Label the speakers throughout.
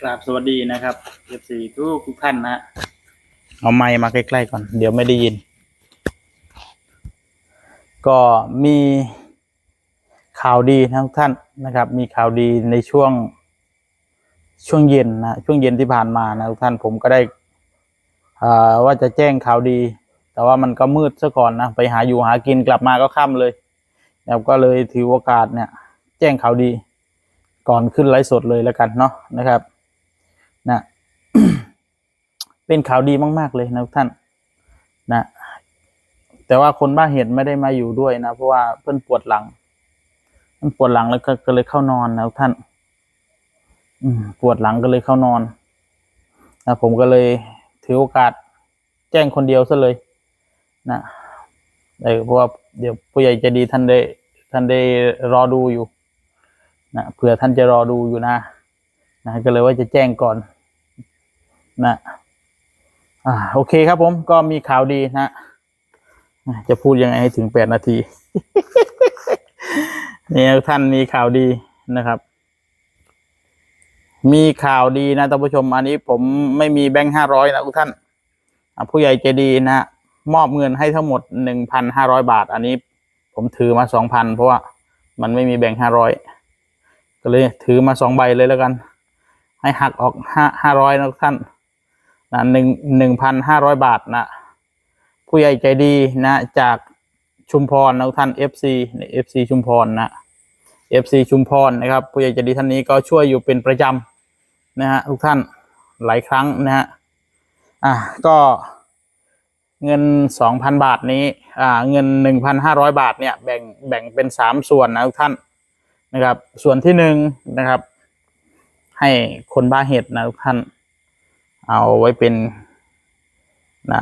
Speaker 1: กราบสวัสดีนะครับเอฟซีทุกทุกท่านนะ เอาไมค์มาใกล้ๆก่อน เดี๋ยวไม่ได้ยิน ก็มีข่าวดีนะทุกท่านนะครับ มีข่าวดีในช่วงช่วงเย็นนะช่วงเย็นที่ผ่านมานะทุกท่านผมก็ได้อ่าว่าจะแจ้งข่าวดี แต่ว่ามันก็มืดซะก่อนนะไปหาอยู่หากินกลับมาก็ค่ำเลยนะครับก็เลยถือโอกาสเนี่ย แจ้งข่าวดี ก่อนขึ้นไลฟ์สดเลยแล้วกันเนาะนะครับ เป็นข่าวดีมาก ๆ เลยนะทุกท่านนะ แต่ว่าคนบ้าเหตุไม่ได้มาอยู่ด้วยนะ เพราะว่าเพื่อนปวดหลังเพื่อนปวดหลังแล้วก็กเลยเข้านอนนะทุกท่าน อืมปวดหลังก็เลยเข้านอนนะผมก็เลยถือโอกาสแจ้งคนเดียวซะเลย นะเพราะว่าเดี๋ยวผู้ใหญ่จะดีท่านได้ ท่านได้รอดูอยู่นะเผื่อท่านจะรอดูอยู่นะนะก็เลยว่าจะแจ้งก่อน นะ อ่าโอเคครับผมก็มีข่าวดีนะจะพูดยังไงให้ถึงแปดนาทีนี่ท่านมีข่าวดีนะครับ มีข่าวดีนะท่านผู้ชม อันนี้ผมไม่มีแบงค์ห้าร้อยนะทุกท่าน ผู้ใหญ่ใจดีนะฮะมอบเงินให้ทั้งหมดหนึ่งพันห้าร้อยบาท อันนี้ผมถือมาสองพันเพราะว่ามันไม่มีแบงค์ห้าร้อยก็เลยถือมาสองใบเลยแล้วกัน ให้หักออกห้าห้าร้อยนะทุกท่าน นะหนึ่งหนึ่งพันห้าร้อยบาทนะ ผู้ใหญ่ใจดีนะจากชุมพรนะท่าน FC ใน FC ชุมพรนะ FC ชุมพรนะครับ ผู้ใหญ่ใจดีท่านนี้ก็ช่วยอยู่เป็นประจำนะฮะทุกท่านหลายครั้งนะฮะอะก็เงินสองพันบาทนี้ อ่า เงินหนึ่งพันห้าร้อยบาท เนี่ย แบ่ง แบ่งเป็นสามส่วนนะทุกท่าน นะครับ ส่วนที่หนึ่งนะครับ ให้คนบ้าเห็ดนะทุกท่าน เอาไว้เป็นนะ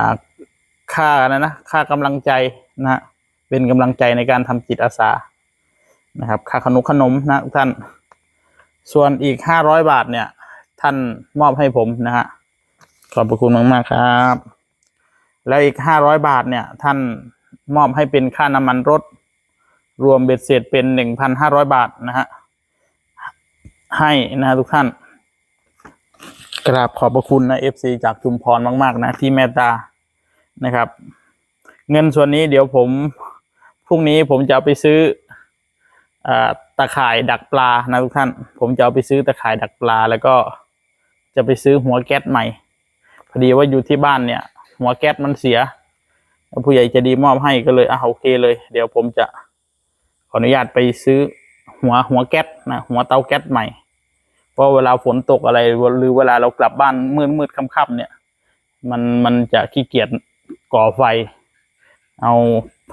Speaker 1: ค่านะนะค่ากำลังใจนะฮะเป็นกำลังใจในการทำจิตอาสานะครับ ค่าขนมขนมนะทุกท่าน ส่วนอีกห้าร้อยบาทเนี่ย ท่านมอบให้ผมนะฮะขอบพระคุณมากๆครับ แล้วอีกห้าร้อยบาทเนี่ย ท่านมอบให้เป็นค่าน้ำมันรถ รวมเบ็ดเสร็จเป็นหนึ่งพันห้าร้อยบาทนะฮะให้นะทุกท่าน กราบขอบพระคุณนะเอฟซีจากชุมพรมาก ๆ นะ ที่เมตตานะครับ เงินส่วนนี้เดี๋ยวผมพรุ่งนี้ผมจะเอาไปซื้ออตะข่ายดักปลานะทุกท่าน ผมจะเอาไปซื้อตะข่ายดักปลา แล้วก็จะไปซื้อหัวแก๊สใหม่ พอดีว่าอยู่ที่บ้านเนี่ย หัวแก๊สมันเสีย ผู้ใหญ่จะดีมอบให้ก็เลยอะโอเคเลย เดี๋ยวผมจะขออนุญาตไปซื้อหัวหัวแก๊สนะหัวเตาแก๊สใหม่ เพราะเวลาฝนตกอะไรหรือเวลาเรากลับบ้านมืดมืดค่ำๆเนี่ย มันมันจะขี้เกียจก่อไฟ เอา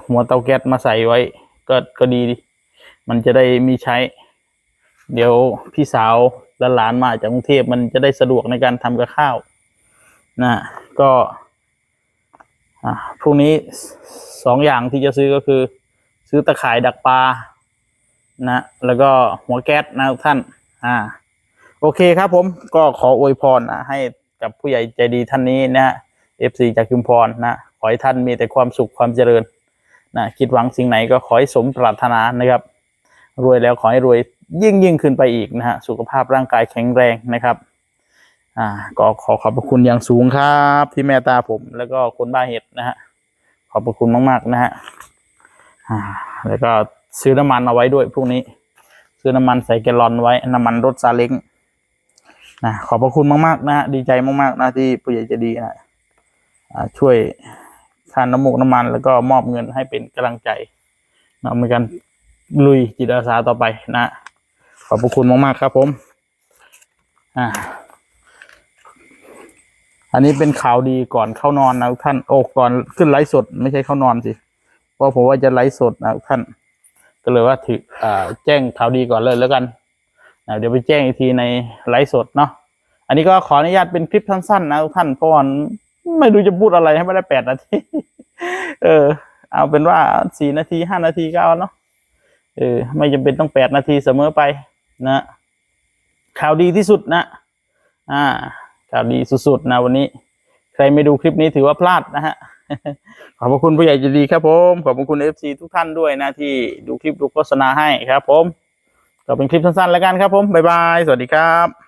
Speaker 1: หัวเตาแก๊สมาใส่ไว้ ก็ก็ดี มันจะได้มีใช้ เดี๋ยวพี่สาวและหลานมาจากกรุงเทพมันจะได้สะดวกในการทำกับข้าวนะก็พรุ่งนี้สองอย่างที่จะซื้อก็คือ ซื้อตะข่ายดักปลานะ แล้วก็หัวแก๊สนะทุกท่าน อ่า โอเคครับผมก็ขออวยพรนะให้กับผู้ใหญ่ใจดีท่านนี้นะฮะ FC จากชุมพรนะขอให้ท่านมีแต่ความสุขความเจริญนะคิดหวังสิ่งไหนก็ขอให้สมปรารถนานะครับ รวยแล้วขอให้รวยยิ่งยิ่งขึ้นไปอีกนะฮะสุขภาพร่างกายแข็งแรงนะครับอ่าก็ขอขอบพระคุณอย่างสูงครับที่เมตตาผมแล้วก็คนบ้าเห็ดนะฮะขอบพระคุณมากๆนะฮะอ่าแล้วก็ซื้อน้ำมันเอาไว้ด้วยพรุ่งนี้ ซื้อน้ำมันใส่แกลลอนไว้น้ำมันรถซาเล้ง นะขอบพระคุณมากๆนะฮะดีใจมากๆนะที่ผู้ใหญ่จะดีนะช่วยค่าน้ำมูกน้ำมัน แล้วก็มอบเงินให้เป็นกำลังใจนะในการลุยจิตอาสาต่อไปนะขอบพระคุณมากๆครับผมอ่าอันนี้เป็นข่าวดีก่อนเข้านอนนะท่านโอ้ก่อนขึ้นไลฟ์สด ไม่ใช่เข้านอนสิเพราะผมว่าจะไลฟ์สดนะท่าน ก็เลยว่าถืออ่าแจ้งข่าวดีก่อนเลยแล้วกัน เดี๋ยวไปแจ้งอีกทีในไลฟ์สดเนาะอันนี้ก็ขออนุญาตเป็นคลิปสั้นๆนะทุกท่านเพราะว่าไม่รู้จะพูดอะไรให้ไม่ได้แปดนาทีเออ เอาเป็นว่าสี่นาทีห้านาทีก็เอาเนาะเออไม่จำเป็นต้องแปดนาทีเสมอไปนะข่าวดีที่สุดนะ อ่า ข่าวดีสุดๆนะวันนี้ ใครไม่ดูคลิปนี้ถือว่าพลาดนะฮะ ขอบพระคุณผู้ใหญ่ใจดีครับผม ขอบพระคุณเอฟซีทุกท่านด้วยนะที่ดูคลิปดูโฆษณาให้ครับผม ก็เป็นคลิปสั้นๆแล้วกันครับผมบ๊ายบาย สวัสดีครับ